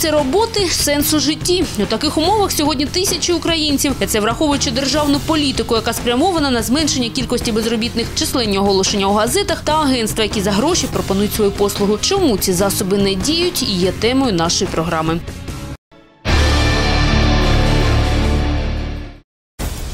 Місце роботи сенс у житті. У таких умовах сьогодні тисячі українців. І Це враховуючи державну політику, яка спрямована на зменшення кількості безробітних, численні оголошення у газетах та агентства, які за гроші пропонують свою послугу. Чому ці засоби не діють, є темою нашої програми.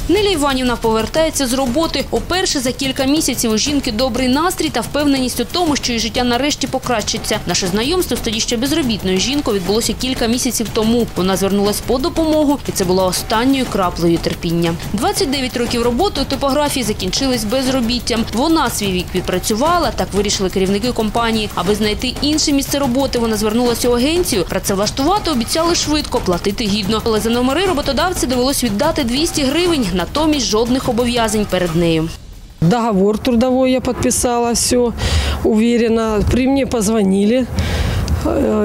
Неля Іванівна повертається з роботи. Уперше за кілька місяців у жінки добрий настрій та впевненість у тому, що її життя нарешті покращиться. Наше знайомство з тоді ще безробітною жінкою відбулося кілька місяців тому. Вона звернулась по допомогу, і це була останньою краплею терпіння. 29 років роботи у типографії закінчились безробіттям. Вона свій вік відпрацювала, так вирішили керівники компанії. Аби знайти інше місце роботи, вона звернулася у агенцію. Працевлаштувати обіцяли швидко, платити гідно. Але за номери роботодавці довелось віддати 200 гривень, натомість жодних обов'язань перед нею. Договор трудовой я подписала, все уверенно. При мне позвонили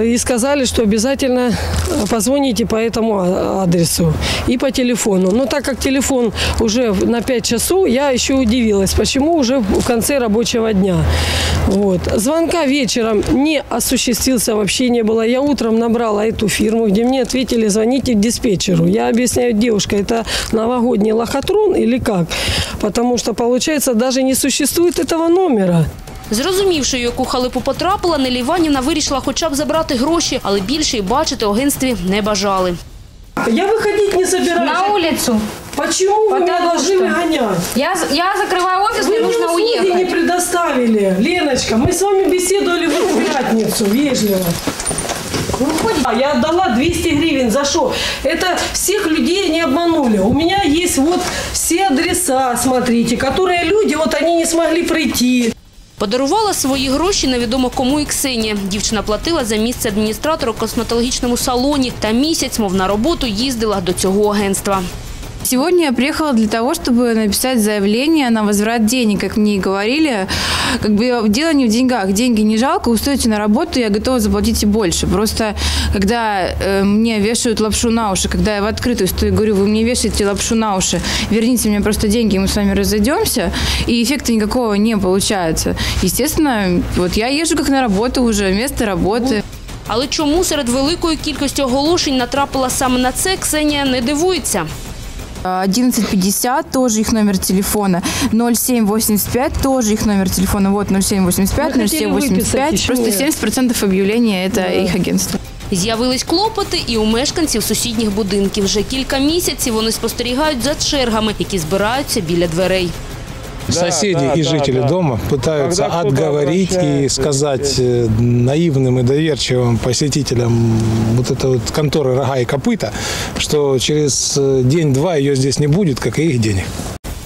и сказали, что обязательно э, позвоните по этому а- адресу и по телефону. Но так как телефон уже на 5 часов, я еще удивилась, почему уже в конце рабочего дня. Вот. Звонка вечером не осуществился, вообще не было. Я утром набрала эту фирму, где мне ответили, звоните диспетчеру. Я объясняю, девушка, это новогодний лохотрон или как? Потому что, получается, даже не существует этого номера. Зрозумівши, у яку халепу потрапила, Нелі Іванівна вирішила хоча б забрати гроші, але більше й бачити у агентстві не бажали. Я выходить не собираюсь. На улицу. Почему вы меня Потому должны что- выгонять? Я, я закрываю офис, Вы мне мне нужно услуги не уехать. предоставили. Леночка, мы с вами беседовали в пятницу, вежливо. А, Я отдала 200 гривен. За что? Это всех людей не обманули. У меня есть вот все адреса, смотрите, которые люди, вот они не смогли прийти. Подарувала свої гроші невідомо кому і Ксенія. Дівчина платила за місце адміністратора в косметологічному салоні та місяць, мов на роботу, їздила до цього агентства. Сегодня я приехала для того, чтобы написать заявление на возврат денег, как мне и говорили. Как бы дело не в деньгах. Деньги не жалко, устроите на работу, я готова заплатить и больше. Просто когда э, мне вешают лапшу на уши, когда я в открытую стою и говорю, вы мне вешаете лапшу на уши, верните мне просто деньги, мы с вами разойдемся, и эффекта никакого не получается. Естественно, вот я езжу как на работу уже, место работы. Але чому серед великої кількості оголошень натрапила саме на це, Ксенія не дивується. 1150, тоже их номер телефона. 0785, тоже их номер телефона. Вот 0785, Мы хотели выписать 0785. еще Просто нет. 70% объявления это их агентство. З'явились клопоти і у мешканців сусідніх будинків. Вже кілька місяців вони спостерігають за чергами, які збираються біля дверей. Соседи да, и да, жители да. дома пытаются Когда отговорить и сказать э, наивным и доверчивым посетителям вот этой вот конторы рога и копыта, что через э, день-два ее здесь не будет, как и их денег.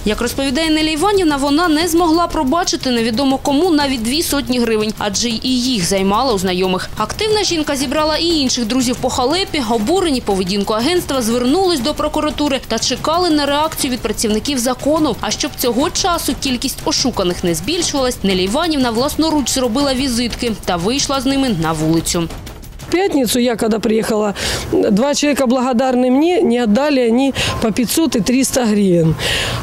Як розповідає Неля Іванівна, вона не змогла пробачити невідомо кому навіть дві сотні гривень, адже і їх займала у знайомих. Активна жінка зібрала і інших друзів по халепі, обурені поведінку агентства, звернулись до прокуратури та чекали на реакцію від працівників закону. А щоб цього часу кількість ошуканих не збільшувалась, Неля Іванівна власноруч зробила візитки та вийшла з ними на вулицю. В пятницу я, когда приехала, два человека благодарны мне, не отдали они по 500 и 300 гривен.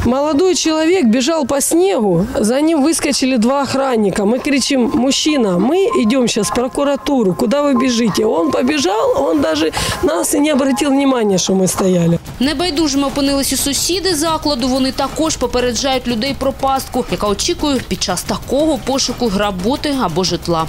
Молодой человек бежал по снегу, за ним выскочили два охранника. Мы кричим, мужчина, мы идем сейчас в прокуратуру, куда вы бежите? Он побежал, он даже нас и не обратил внимания, что мы стояли. Небайдужими опинились і сусіди закладу. Вони також попереджають людей про пастку, яка очікує під час такого пошуку роботи або житла.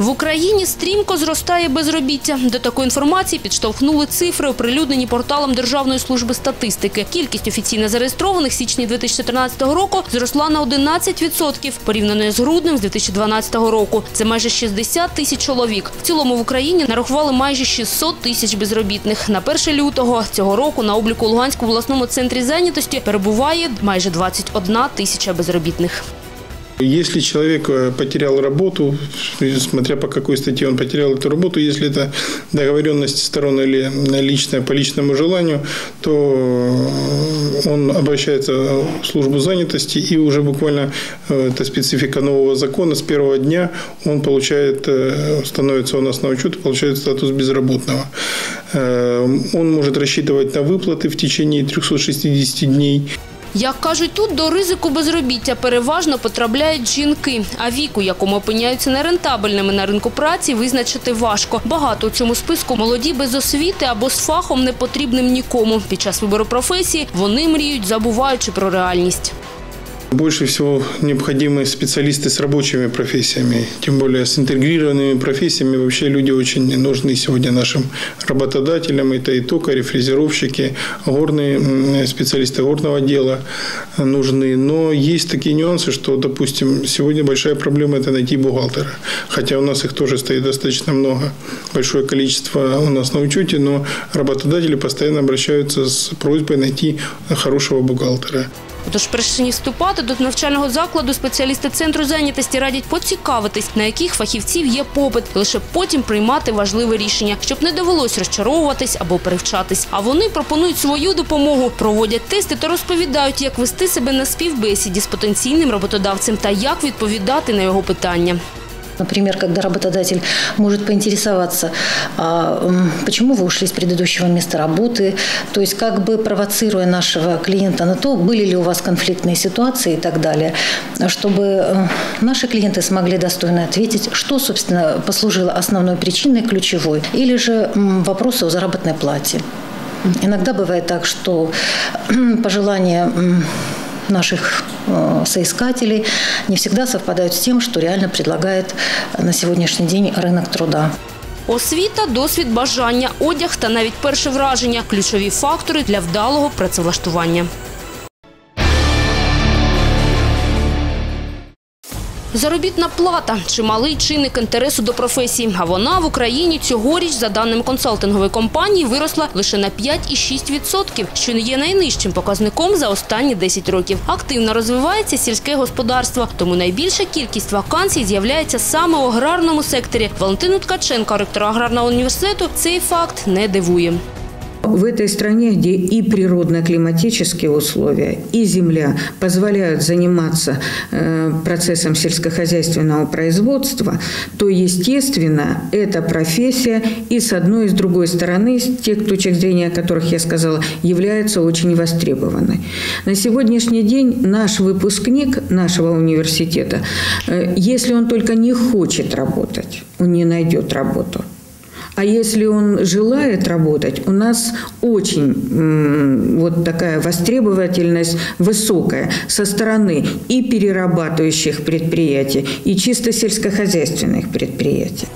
В Україні стрімко зростає безробіття. До такої інформації підштовхнули цифри, оприлюднені порталом Державної служби статистики. Кількість офіційно зареєстрованих січні 2014 року зросла на 11% порівняно з груднем з 2012 року. Це майже 60 тисяч чоловік. В цілому в Україні нарахували майже 600 тисяч безробітних. На 1 лютого цього року на обліку Луганському обласному центрі зайнятості перебуває майже 21 тисяча безробітних. Если человек э, потерял работу, смотря по какой статье он потерял эту работу, если это договоренность сторон или личное по личному желанию, то э, он обращается в службу занятости и уже буквально э, это специфика нового закона с первого дня он получает, становится у нас на учет получает статус безработного. Он может рассчитывать на выплаты в течение 360 дней. Як кажуть тут, до ризику безробіття переважно потрапляють жінки, а віку, якому опиняються нерентабельними на ринку праці, визначити важко. Багато у цьому списку молоді без освіти або з фахом не потрібним нікому. Під час вибору професії вони мріють, забуваючи про реальність. Больше всего необходимы специалисты с рабочими профессиями, тем более с интегрированными профессиями. Вообще люди очень нужны сегодня нашим работодателям. Это и токари, фрезеровщики, горные специалисты горного дела нужны. Но есть такие нюансы, что, допустим, сегодня большая проблема – это найти бухгалтера. Хотя у нас их тоже стоит достаточно много, большое количество у нас на учете, но работодатели постоянно обращаются с просьбой найти хорошего бухгалтера. Тож, перш ніж вступати до навчального закладу, спеціалісти центру зайнятості радять поцікавитись, на яких фахівців є попит, лише потім приймати важливе рішення, щоб не довелось розчаровуватись або перевчатись. А вони пропонують свою допомогу, проводять тести та розповідають, як вести себе на співбесіді з потенційним роботодавцем та як відповідати на його питання. Например, когда работодатель может поинтересоваться, а, почему вы ушли с предыдущего места работы, то есть как бы провоцируя нашего клиента на то, были ли у вас конфликтные ситуации и так далее, чтобы э, наши клиенты смогли достойно ответить, что, собственно, послужило основной причиной, ключевой, или же вопросы о заработной плате. Иногда бывает так, что пожелания м, наших соискателей не всегда совпадают с тем, что реально предлагает на сегодняшний день рынок труда. Освіта, досвід, бажання, одяг та навіть перше враження – ключові фактори для вдалого працевлаштування. Заробітна плата – чималий чинник інтересу до професії. А вона в Україні цьогоріч, за даними консалтингової компанії, виросла лише на 5,6%, що не є найнижчим показником за останні 10 років. Активно розвивається сільське господарство, тому найбільша кількість вакансій з'являється саме у аграрному секторі. Валентину Ткаченко, ректора аграрного університету, цей факт не дивує. В этой стране, где и природно-климатические условия, и земля позволяют заниматься э, процессом сельскохозяйственного производства, то, естественно, эта профессия и с одной и с другой стороны, с тех точек зрения, о которых я сказала, является очень востребованной. На сегодняшний день наш выпускник нашего университета, э, если он только не хочет работать, он не найдет работу. А если он желает работать, у нас очень м, вот такая востребовательность высокая со стороны и перерабатывающих предприятий, и чисто сельскохозяйственных предприятий.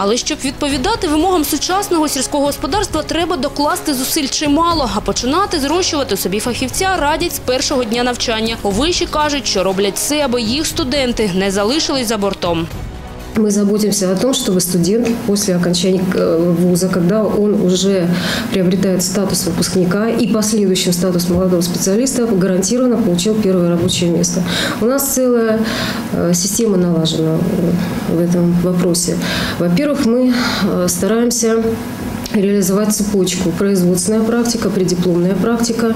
Але щоб відповідати вимогам сучасного сільського господарства, треба докласти зусиль чимало, а починати зрощувати собі фахівця радять з першого дня навчання. У виші кажуть, що роблять все, аби їх студенти не залишились за бортом. Мы заботимся о том, чтобы студент после окончания э, вуза, когда он уже приобретает статус выпускника и последующим статус молодого специалиста, гарантированно получил первое рабочее место. У нас целая э, система налажена э, в этом вопросе. Во-первых, мы стараемся реализовать цепочку. Производственная практика, преддипломная практика,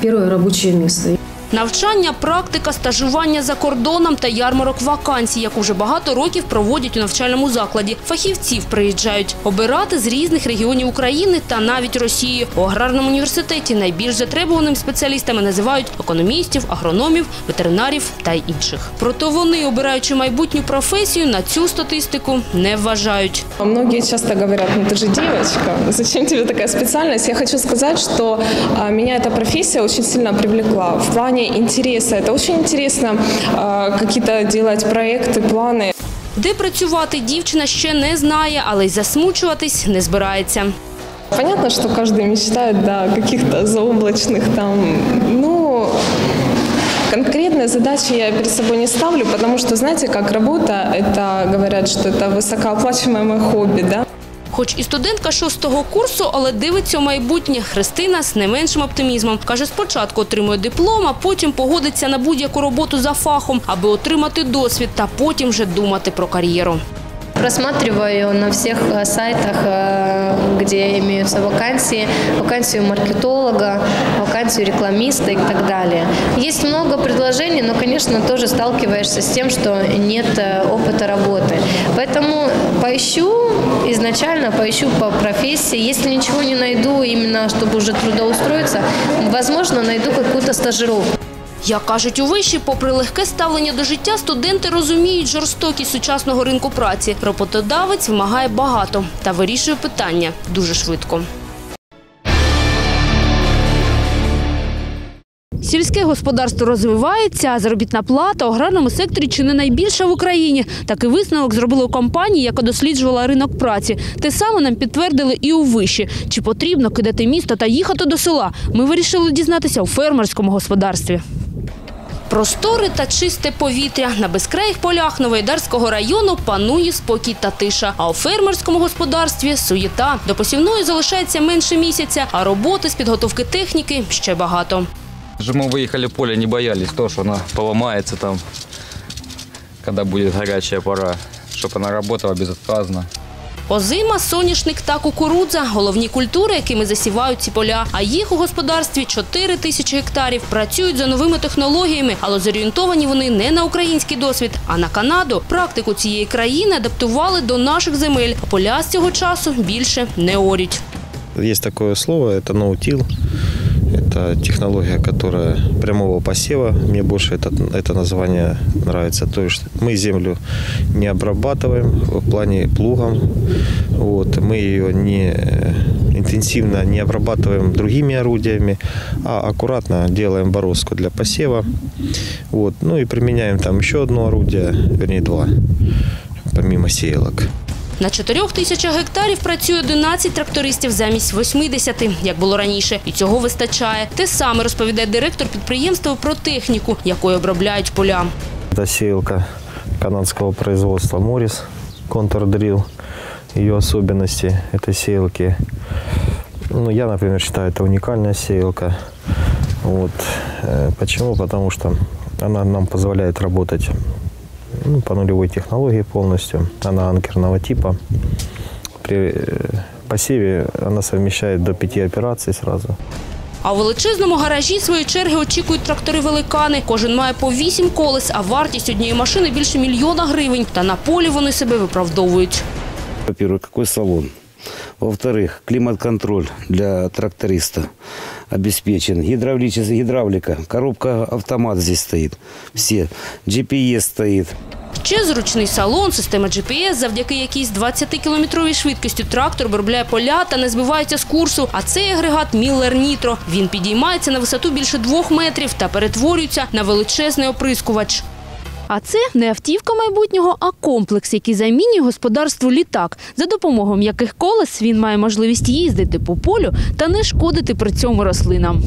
первое рабочее место. Навчання, практика, стажування за кордоном та ярмарок вакансій, як уже багато років проводять у навчальному закладі. Фахівців приїжджають обирати з різних регіонів України та навіть Росії. У аграрному університеті найбільш затребуваним спеціалістами називають економістів, агрономів, ветеринарів та інших. Проте вони, обираючи майбутню професію, на цю статистику не вважають. Многие часто говорят, ну ты же девочка, зачем тебе такая специальность? Я хочу сказать, что а, меня эта профессия очень сильно привлекла в плане интереса. Это очень интересно а, какие-то делать проекты, планы. Де працювати дівчина ще не знає, але й засмучуватись не збирається. Понятно, что каждый мечтает да, о каких-то заоблачных там, ну, Конкретные задачи я перед собой не ставлю, потому что, знаете, как работа, это говорят, что это высокооплачиваемое хобби, да. Хоч і студентка шостого курсу, але дивиться у майбутнє. Христина з не меншим оптимізмом. Каже, спочатку отримує диплом, а потім погодиться на будь-яку роботу за фахом, аби отримати досвід та потім вже думати про кар'єру. Просматриваю на всех э, сайтах, э, где имеются вакансии, вакансию маркетолога, вакансию рекламиста и так далее. Есть много предложений, но, конечно, тоже сталкиваешься с тем, что нет э, опыта работы. Поэтому Поищу, изначально поищу по профессии. Если ничего не найду, именно чтобы уже трудоустроиться, возможно, найду какую-то стажировку. Як кажуть у виші, попри легке ставлення до життя, студенти розуміють жорстокість сучасного ринку праці. Роботодавець вимагає багато та вирішує питання дуже швидко. Сільське господарство розвивається, а заробітна плата у аграрному секторі чи не найбільша в Україні. Такий висновок зробили у компанії, яка досліджувала ринок праці. Те саме нам підтвердили і у виші. Чи потрібно кидати місто та їхати до села? Ми вирішили дізнатися у фермерському господарстві. Простори та чисте повітря. На безкраїх полях Новоайдарського району панує спокій та тиша. А у фермерському господарстві суєта. До посівної залишається менше місяця, а роботи з підготовки техніки ще багато. Же мы выехали в поле, не боялись то, что она поломается там, когда будет горячая пора, чтобы она работала безотказно. Озима, соняшник та кукурудза – головні культури, якими засівають ці поля. А їх у господарстві 4 тисячі гектарів. Працюють за новими технологіями, але зорієнтовані вони не на український досвід, а на Канаду. Практику цієї країни адаптували до наших земель. А поля з цього часу більше не орють. Есть такое слово, это ноутил. Это технология, которая прямого посева. Мне больше это, это название нравится. То есть мы землю не обрабатываем в плане плугом. Вот, мы ее не э, интенсивно не обрабатываем другими орудиями, а аккуратно делаем бороздку для посева. Вот, ну и применяем там еще одно орудие, вернее два, помимо сеялок. На 4 тисячах гектарів працює 11 трактористів замість 80, як було раніше. І цього вистачає. Те саме розповідає директор підприємства про техніку, якою обробляють поля. Это сеялка канадского производства Морис Контурдрил. Ее особенности этой сеялки. Ну, я, например, считаю, это уникальная сеялка. Вот. Э, Почему? Потому что она нам позволяет работать ну, по нулевой технологии полностью. Она анкерного типа. При э, посеве она совмещает до пяти операций сразу. А у величезному гаражі своєї черги очікують трактори-великани. Кожен має по 8 колес, а вартість однієї машини більше мільйона гривень. Та на полі вони себе виправдовують. Во-первых, какой салон? Во-вторых, климат-контроль для тракториста обеспечен. Гидравлическая гидравлика, коробка автомат здесь стоит. Все. GPS стоит. Ще зручний салон, система GPS, завдяки якійсь 20-кілометровій швидкістю трактор обробляє поля та не збивається з курсу. А цей агрегат Міллер Нітро. Він підіймається на висоту більше двох метрів та перетворюється на величезний оприскувач. А це не автівка майбутнього, а комплекс, який замінює господарству літак. За допомогою м'яких колес він має можливість їздити по полю та не шкодити при цьому рослинам.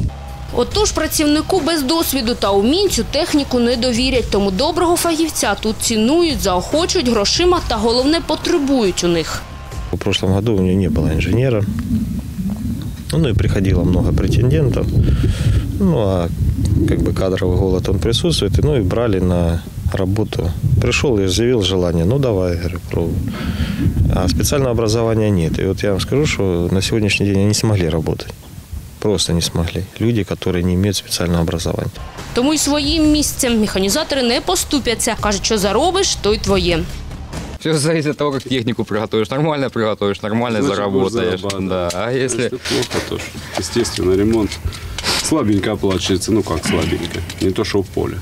Отож, працівнику без досвіду та умінь цю техніку не довірять, тому доброго фахівця тут цінують, заохочують грошима та головне потребують у них. В прошлом году у нее не было инженера. Ну и приходило много претендентов. Ну а как бы кадровый голод он присутствует. И, Ну и брали на работу. Пришел и заявил желание. Ну давай, говорю, пробуй. А специального образования нет. И вот я вам скажу, что на сегодняшний день они не смогли работать. Просто не смогли. Люди, которые не имеют специального образования. Тому й своїм місцем механізатори не поступяться. Кажуть, що заробиш, то й твоє. Все зависит от того, как технику приготовишь. Нормально приготовишь, нормально Значит, будешь заработаешь. зарабатывать. Да. А если плохо, то ж, естественно, ремонт слабенько оплачивается. Ну как слабенько? Не то, что в поле.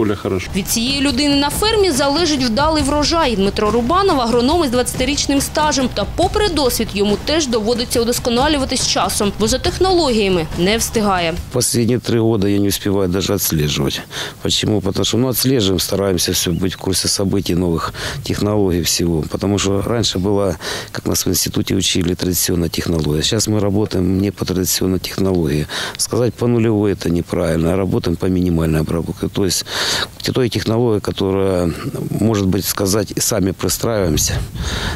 В поле хорошо. Від цієї людини на фермі залежить вдалий врожай. Дмитро Рубанов – агроном із 20-річним стажем. Та попри досвід, йому теж доводиться удосконалюватись часом, бо за технологіями не встигає. Последние три года я не успеваю даже отслеживать. Почему? Потому что ну, отслеживаем, стараемся все быть в курсе событий, новых технологий всего. Потому что раньше была, как нас в институте учили, традиционная технология. Сейчас мы работаем не по традиционной технологии. Сказать по нулевой это неправильно, а работаем по минимальной обработке. То есть той технологии, которая, может быть, сказать, сами пристраиваемся,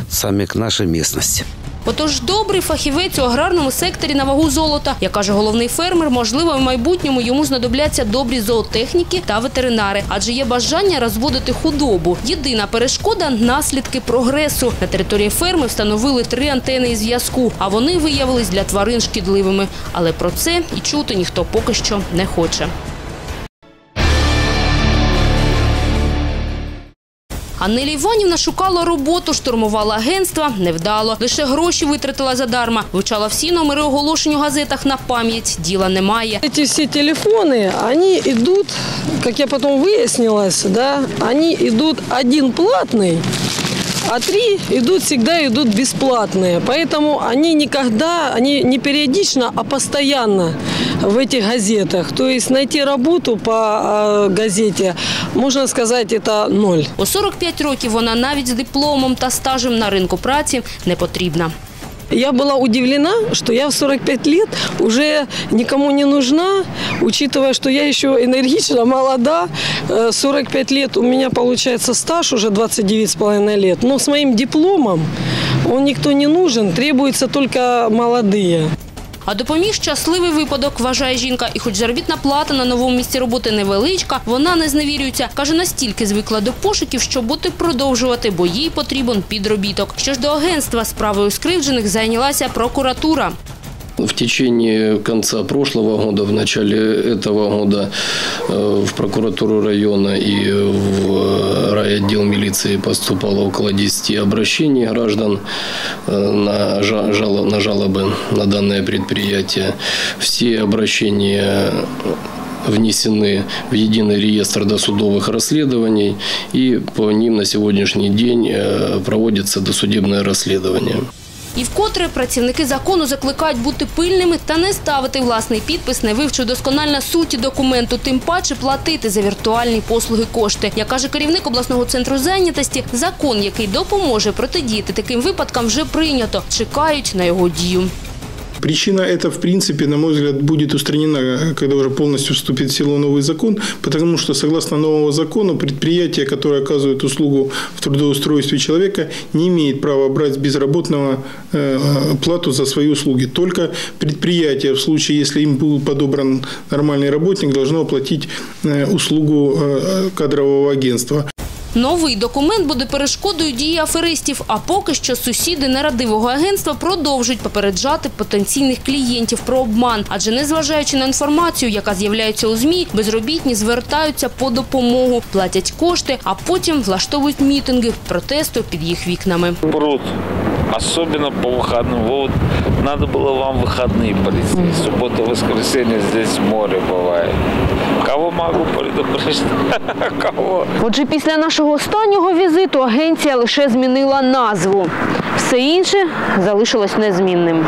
сами к нашей местности. Отож, добрий фахівець у аграрному секторі на вагу золота. Як каже головний фермер, можливо, в майбутньому йому знадобляться добрі зоотехніки та ветеринари, адже є бажання розводити худобу. Єдина перешкода наслідки прогресу. На території ферми встановили три антени із зв'язку, а вони виявились для тварин шкідливими. Але про це і чути ніхто поки що не хоче. А Нелі Іванівна шукала роботу, штурмувала агентства, невдало. Лише гроші витратила задарма. Вивчала всі номери оголошень у газетах на пам'ять. Діла немає. Эти все телефоны, они идут, как я потом выяснилось, да, они идут один платный, а три идут всегда идут бесплатные. Поэтому они никогда, они не периодично, а постоянно в этих газетах. То есть найти работу по э, газете, можно сказать, это ноль. У 45 років вона навіть з дипломом та стажем на ринку праці не потрібна. Я была удивлена, что я в 45 лет уже никому не нужна, учитывая, что я еще энергична, молода. Э, 45 лет у меня получается стаж уже 29,5 лет. Но с моим дипломом он никто не нужен, требуются только молодые. А допоміг щасливий випадок, вважає жінка. І хоч заробітна плата на новому місці роботи невеличка, вона не зневірюється. Каже, настільки звикла до пошуків, що бути продовжувати, бо їй потрібен підробіток. Що ж до агентства справою скривджених зайнялася прокуратура. В течение конца прошлого года, в начале этого года э, в прокуратуру района и в райотдел милиции поступало около 10 обращений граждан э, на жалобы на данное предприятие. Все обращения внесены в единый реестр досудовых расследований, и по ним на сегодняшний день э, проводится досудебное расследование. І вкотре працівники закону закликають бути пильними та не ставити власний підпис, не вивчу досконально суті документу, тим паче платити за віртуальні послуги кошти. Як каже керівник обласного центру зайнятості, закон, який допоможе протидіяти таким випадкам, вже прийнято. Чекають на його дію. Причина эта, в принципе, на мой взгляд, будет устранена, когда уже полностью вступит в силу новый закон, потому что, согласно новому закону, предприятие, которое оказывает услугу в трудоустройстве человека, не имеет права брать безработного э, плату за свои услуги. Только предприятие, в случае, если им был подобран нормальный работник, должно оплатить э, услугу э, кадрового агентства. Новий документ буде перешкодою дії аферистів. А поки що сусіди нерадивого агентства продовжують попереджати потенційних клієнтів про обман. Адже незважаючи на інформацію, яка з'являється у змі, безробітні звертаються по допомогу, платять кошти, а потім влаштовують мітинги протесту під їх вікнами. Пруд. Особенно по выходным. Вот надо было вам выходные прийти. Суббота, воскресенье здесь море бывает. Кого могу предупредить? Кого? Отже, після нашого останнього візиту агенція лише змінила назву. Все інше залишилось незмінним.